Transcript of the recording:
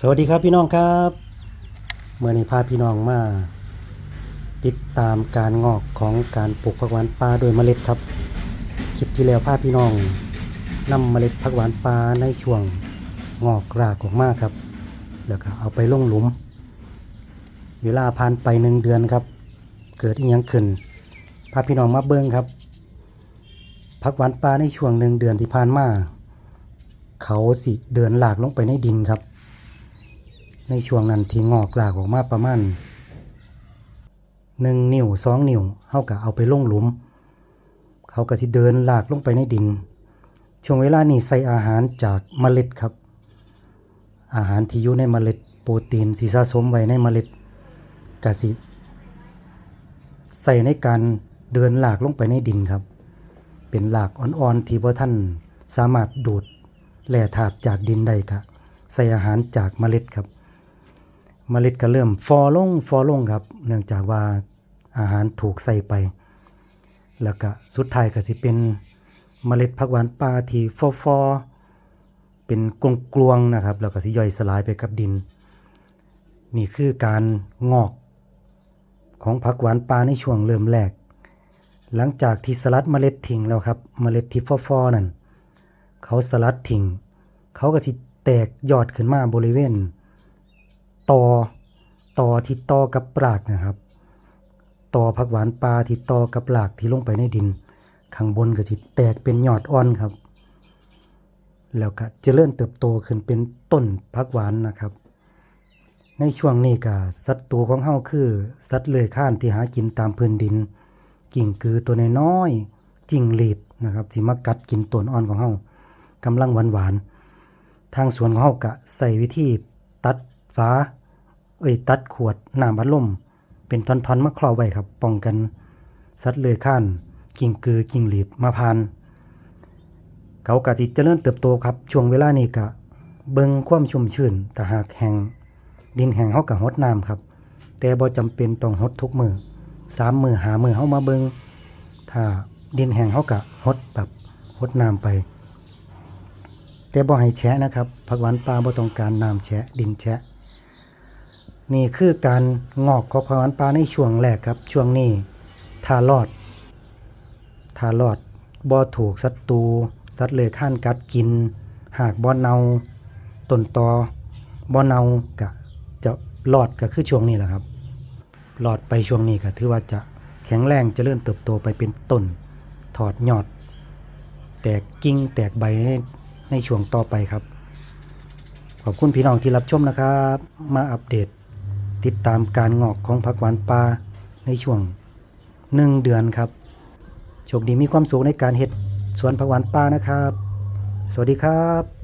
สวัสดีครับพี่น้องครับเมื่อนี้พาพี่น้องมา ติดตามการงอกของการปลูกผักหวานปลาโดยเมล็ดครับคลิปที่แล้วพาพี่น้องนำเมล็ดผักหวานปลาในช่วงงอกรากออกมาครับ แล้วก็เอาไปลงหลุม เวลาผ่านไปหนึ่งเดือนครับ เกิดอีหยังขึ้นพาพี่น้องมาเบิ้งครับผักหวานปลาในช่วงหนึ่งเดือนที่ผ่านมา เขาสิเดินหลากลงไปในดินครับ ในช่วงนั้นที่งอกหลากออกมาประมาณหนึ่งนิ้วสองนิ้วเขาก็เอาไปลงหลุม เขาก็สิเดินหลากลงไปในดิน ช่วงเวลานี้ใส่อาหารจากเมล็ดครับ อาหารที่อยู่ในเมล็ดโปรตีนสีสะสมไว้ในเมล็ดกสิใส่ในการเดินหลากลงไปในดินครับ เป็นหลากอ่อนๆที่พระท่านสามารถดูดแหล่ธาตุจากดินได้ครับใส่อาหารจากเมล็ดครับ เมล็ดก็เริ่มฟอลงฟอลงครับ เนื่องจากว่าอาหารถูกใส่ไป แล้วก็สุดท้ายก็สิเป็นเมล็ดผักหวานป่าที่ฟอฟอเป็นกลวงๆนะครับ แล้วก็สิย่อยสลายไปกับดิน นี่คือการงอกของผักหวานป่าในช่วงเริ่มแรก หลังจากที่สลัดเมล็ดทิ้งแล้วครับ เมล็ดที่ฟอฟอนั่นเขาสลัดทิ้งเขาก็สิแตกยอดขึ้นมาบริเวณ ต่อต่อที่ต่อกับปรากนะครับต่อผักหวานปลาที่ต่อกับปรากที่ลงไปในดิน ข้างบนก็สิแตกเป็นยอดอ่อนครับ แล้วก็จเจริญเติบโตขึ้นเป็นต้นผักหวานนะครับ ในช่วงนี้ก็ศัตรูของเฮาคือสัตว์เลื้อยคลานที่หากินตามพื้นดิน กิ่งกือตัวน้อยจิ้งหรีดนะครับที่มากัดกินต้นอ่อนของเฮากำลังหวานๆทางสวนของเฮากะใส่วิธีตัด ฟ้าเอ้ยตัดขวดน้ำอัดลมเป็นท่อนๆมาครอไว้ครับป้องกันสัตว์เลื้อยคลานกิ่งกือกิ่งหลีดมาพาน เขากะสิเจริญเติบโตครับช่วงเวลานี้กะ เบิงความชุ่มชื้นแต่หากแห้งดินแห้งเฮากะหดน้ำครับ แต่บ่จำเป็นต้องหดทุกมือสามมือหามือเฮามาเบิงถ้าดินแห้งเฮากะหดแบบหดน้ำไป แต่บ่ให้แฉะนะครับผักหวานปลาบ่ต้องการน้ำแฉะดินแฉะ นี่คือการงอกของผักหวานปลาในช่วงแรกครับ ช่วงนี้ถ้ารอดถ้ารอดบ่ถูกศัตรูสัตว์เลื้อยคลานกัดกิน หากบ่เนาต้นตอบ่เนาก็จะรอดก็คือช่วงนี้แหละครับรอดไปช่วงนี้ก็ถือว่าจะแข็งแรงจะเริญเติบโตไปเป็นต้นถอดยอด แตกกิ่งแตกใบในในช่วงต่อไปครับ ขอบคุณพี่น้องที่รับชมนะครับ มาอัปเดต ติดตามการงอกของผักหวานปลาในช่วงหนึ่งเดือนครับโชคดีมีความสุขในการเห็ดสวนผักหวานปลานะครับ สวัสดีครับ